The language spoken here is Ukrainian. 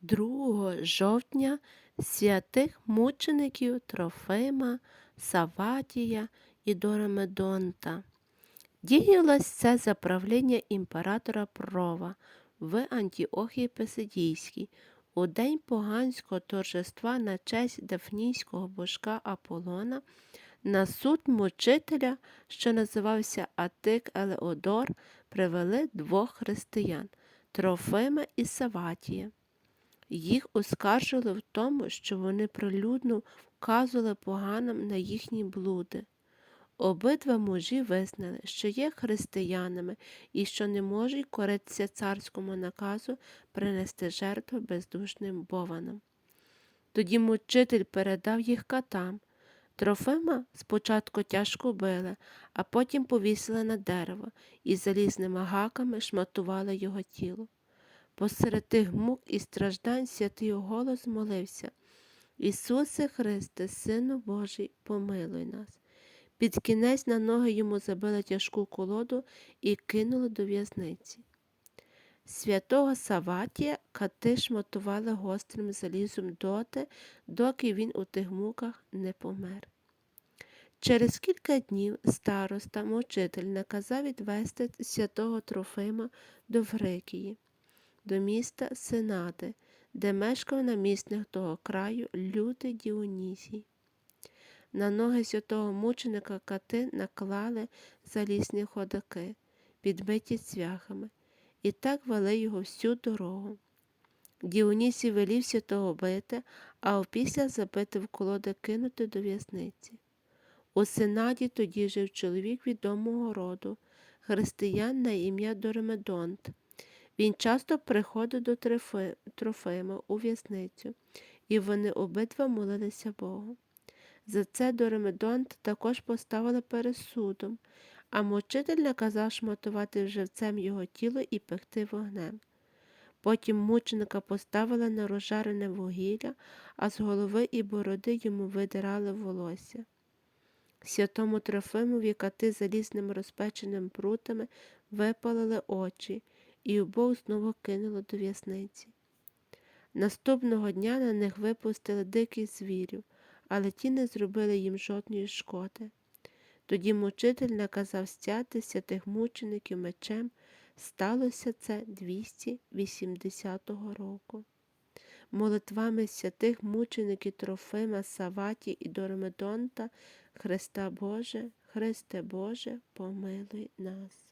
2 жовтня святих мучеників Трофима, Саватія і Дорамедонта. Діялось це за правління імператора Прова в Антіохії Писидійській у день поганського торжества на честь дафнійського божка Аполлона на суд мучителя, що називався Атик Елеодор, привели двох християн Трофима і Саватія. Їх оскаржили в тому, що вони прилюдно вказували поганам на їхні блуди. Обидва мужі визнали, що є християнами і що не можуть коритися царському наказу принести жертву бездушним бованам. Тоді мучитель передав їх катам. Трофима спочатку тяжко били, а потім повісили на дерево і залізними гаками шматували його тіло. Посеред тих мук і страждань святий голос молився Ісусе Христе, Сину Божий, помилуй нас. Під кінець на ноги йому забили тяжку колоду і кинули до в'язниці. Святого Саватія кати шматували гострим залізом доти, доки він у тих муках не помер. Через кілька днів староста, мучитель наказав відвести святого Трофима до Врикії, до міста Синади, де мешкав намісник того краю лютий Діонісій. На ноги святого мученика кати наклали залісні ходаки, підбиті цвяхами, і так вели його всю дорогу. Діонісій велів святого бити, а опісля забити в колоди кинути до в'язниці. У Сенаді тоді жив чоловік відомого роду, християн на ім'я Доремедонт. Він часто приходив до Трофима у в'язницю, і вони обидва молилися Богу. За це Доремедонт також поставили перед судом, а мучитель наказав шматувати живцем його тіло і пекти вогнем. Потім мученика поставили на розжарене вугілля, а з голови і бороди йому видирали волосся. Святому Трофимові кати залізними розпеченими прутами випалили очі, і обох знову кинуло до в'язниці. Наступного дня на них випустили диких звірів, але ті не зробили їм жодної шкоди. Тоді мучитель наказав стяти святих мучеників мечем. Сталося це 280 року. Молитвами святих мучеників Трофима, Саваті і Доромедонта, Христа Боже, Христе Боже, помилуй нас.